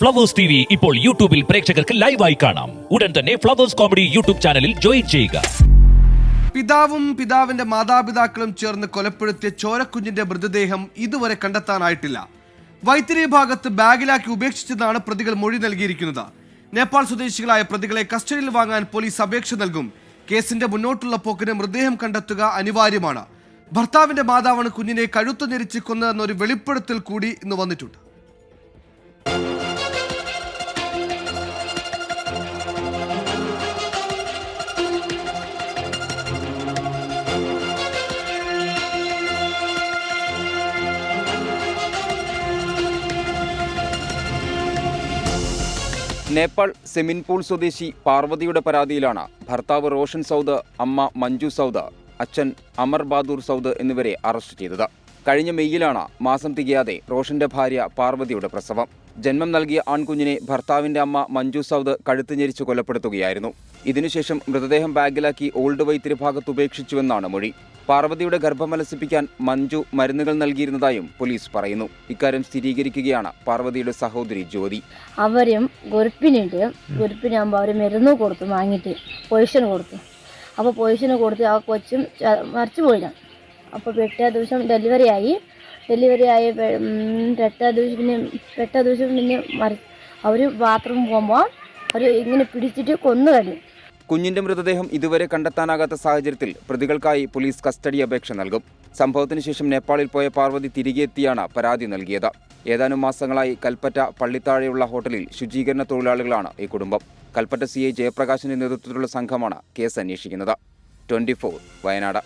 Flowers T V ഇപ്പോൾ യൂട്യൂബിൽ പ്രേക്ഷകർക്ക് ലൈവായി കാണാം. ഉടൻ തന്നെ ഫ്ലവേഴ്സ് കോമഡി യൂട്യൂബ് ചാനലിൽ ജോയിൻ ചെയ്യുക. പിതാവും പിതാവിന്റെ മാതാപിതാക്കളും ചേർന്ന് കൊലപ്പെടുത്തിയ ചോരക്കുഞ്ഞിന്റെ മൃതദേഹം ഇതുവരെ കണ്ടെത്താനായിട്ടില്ല. വൈത്തിരി ഭാഗത്ത് ബാഗിലാക്കി ഉപേക്ഷിച്ചതാണ് പ്രതികൾ മൊഴി നൽകിയിരിക്കുന്നത്. നേപ്പാൾ സ്വദേശികളായ പ്രതികളെ കസ്റ്റഡിയിൽ വാങ്ങാൻ പോലീസ് അപേക്ഷ നൽകും. കേസിന്റെ മുന്നോട്ടുള്ള പോക്കിന് മൃതദേഹം കണ്ടെത്തുക അനിവാര്യമാണ്. ഭർത്താവിന്റെ മാതാവാണ് കുഞ്ഞിനെ കഴുത്തു ഞെരിച്ച് കൊന്നതെന്നൊരു വെളിപ്പെടുത്തൽ കൂടി ഇന്ന് വന്നിട്ടുണ്ട്. നേപ്പാൾ സെമിൻപൂൾ സ്വദേശി പാർവതിയുടെ പരാതിയിലാണ് ഭർത്താവ് റോഷൻ സൗദ് അമ്മ മഞ്ജു സൗദ് അച്ഛൻ അമർ ബഹാദൂർ സൗദ് എന്നിവരെ അറസ്റ്റ് ചെയ്തത്. കഴിഞ്ഞ മെയ്യിലാണ് മാസം തികയാതെ റോഷന്റെ ഭാര്യ പാർവതിയുടെ പ്രസവം. ജന്മം നൽകിയ ആൺകുഞ്ഞിനെ ഭർത്താവിന്റെ അമ്മ മഞ്ജു സൗദ് കഴുത്ത് ഞെരിച്ച് കൊലപ്പെടുത്തുകയായിരുന്നു. ഇതിനുശേഷം മൃതദേഹം ബാഗിലാക്കി ഓൾഡ് വൈത്തിരി ഭാഗത്ത് ഉപേക്ഷിച്ചുവെന്നാണ് മൊഴി. പാർവതിയുടെ ഗർഭമലസിപ്പിക്കാൻ മഞ്ജു മരുന്നുകൾ നൽകിയിരുന്നതായും പോലീസ് പറയുന്നു. ഇക്കാര്യം സ്ഥിരീകരിക്കുകയാണ് പാർവതിയുടെ സഹോദരി ജ്യോതി. അവരും ഗുരുപ്പിനുണ്ട് ഗുരുപ്പിനാകുമ്പോൾ അവർ മരുന്ന് കൊടുത്തു വാങ്ങിയിട്ട് പൊസിഷൻ കൊടുത്തു. അപ്പോൾ പൊസിഷൻ കൊടുത്ത് ആ കൊച്ചും മരിച്ചു പോയില്ല അപ്പോൾ പിറ്റേ ദിവസം ഡെലിവറി ആയി. ഡെലിവറി ആയി പെട്ട ദിവസം പിന്നെ പെട്ട ദിവസം പിന്നെ അവർ ബാത്റൂം പോകുമ്പോൾ അവർ ഇങ്ങനെ പിടിച്ചിട്ട് കൊന്നു കഴിഞ്ഞു കുഞ്ഞിന്റെ മൃതദേഹം ഇതുവരെ കണ്ടെത്താനാകാത്ത സാഹചര്യത്തിൽ പ്രതികൾക്കായി പോലീസ് കസ്റ്റഡി അപേക്ഷ നൽകും. സംഭവത്തിന് ശേഷം നേപ്പാളിൽ പോയ പാർവതി തിരികെ എത്തിയാണ് പരാതി നൽകിയത്. ഏതാനും മാസങ്ങളായി കൽപ്പറ്റ പള്ളിത്താഴെയുള്ള ഹോട്ടലിൽ ശുചീകരണ തൊഴിലാളികളാണ് ഈ കുടുംബം. കൽപ്പറ്റ സി ഐ ജയപ്രകാശിന്റെ നേതൃത്വത്തിലുള്ള സംഘമാണ് കേസ് അന്വേഷിക്കുന്നത്. ട്വന്റി വയനാട്.